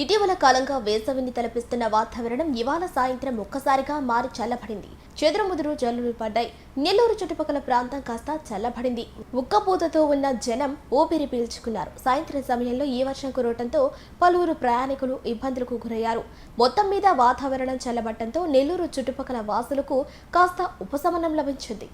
ఇటీవల కాలంగా వేసవిని తలపిస్తున్న వాతావరణం ఇవాళ సాయంత్రం ఒక్కసారిగా మారి చల్లబడింది. చెదురుముదురు జల్లులు పడ్డాయి. నెల్లూరు చుట్టుపక్కల ప్రాంతం కాస్త చల్లబడింది. ఉక్కపోతతో ఉన్న జనం ఊపిరి పీల్చుకున్నారు. సాయంత్రం సమయంలో ఈ వర్షం కురవటంతో పలువురు ప్రయాణికులు ఇబ్బందులకు గురయ్యారు. మొత్తం మీద వాతావరణం చల్లబట్టంతో నెల్లూరు చుట్టుపక్కల వాసులకు కాస్త ఉపశమనం లభించింది.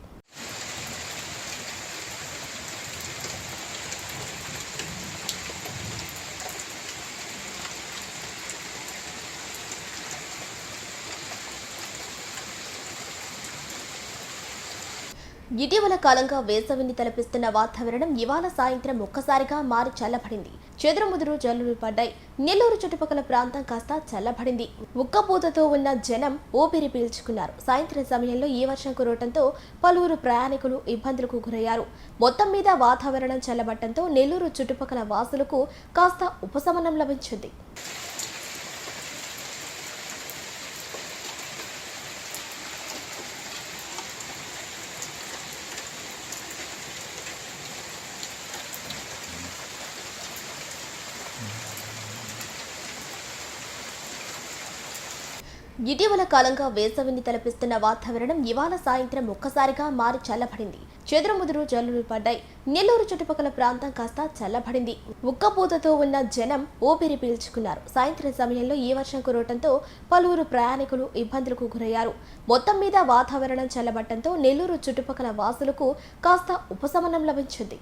ఇటీవల కాలంగా వేసవిని తలపిస్తున్న వాతావరణం ఇవాళ సాయంత్రం ఒక్కసారిగా మారి చల్లబడింది. చెదురుముదురు జల్లులు పడ్డాయి. నెల్లూరు చుట్టుపక్కల ప్రాంతం కాస్త చల్లబడింది. ఉక్కపోతతో ఉన్న జనం ఊపిరి పీల్చుకున్నారు. సాయంత్రం సమయంలో ఈ వర్షం కురవటంతో పలువురు ప్రయాణికులు ఇబ్బందులకు గురయ్యారు. మొత్తం మీద వాతావరణం చల్లబడటంతో నెల్లూరు చుట్టుపక్కల వాసులకు కాస్త ఉపశమనం లభించింది. ఇటీవల కాలంగా వేసవిని తలపిస్తున్న వాతావరణం ఇవాళ సాయంత్రం ఒక్కసారిగా మారి చల్లబడింది. చెదురుముదురు జల్లులు పడ్డాయి. నెల్లూరు చుట్టుపక్కల ప్రాంతం కాస్త చల్లబడింది. ఉక్కపోతతో ఉన్న జనం ఊపిరి పీల్చుకున్నారు. సాయంత్రం సమయంలో ఈ వర్షం కురవటంతో పలువురు ప్రయాణికులు ఇబ్బందులకు గురయ్యారు. మొత్తం మీద వాతావరణం చల్లబట్టంతో నెల్లూరు చుట్టుపక్కల వాసులకు కాస్త ఉపశమనం లభించింది.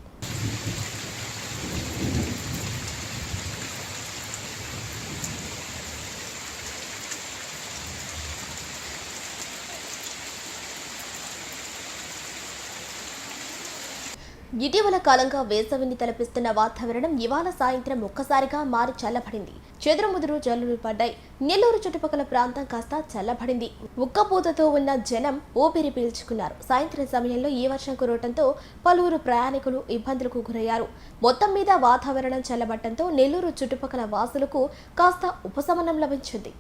ఇటీవల కాలంగా వేసవిని తలపిస్తున్న వాతావరణం ఇవాళ సాయంత్రం ఒక్కసారిగా మారి చల్లబడింది. చెదురుముదురు జల్లులు పడ్డాయి. నెల్లూరు చుట్టుపక్కల ప్రాంతం కాస్త చల్లబడింది. ఉక్కపూతతో ఉన్న జనం ఊపిరి పీల్చుకున్నారు. సాయంత్రం సమయంలో ఈ వర్షం కురవటంతో పలువురు ప్రయాణికులు ఇబ్బందులకు గురయ్యారు. మొత్తం మీద వాతావరణం చల్లబట్టంతో నెల్లూరు చుట్టుపక్కల వాసులకు కాస్త ఉపశమనం లభించింది.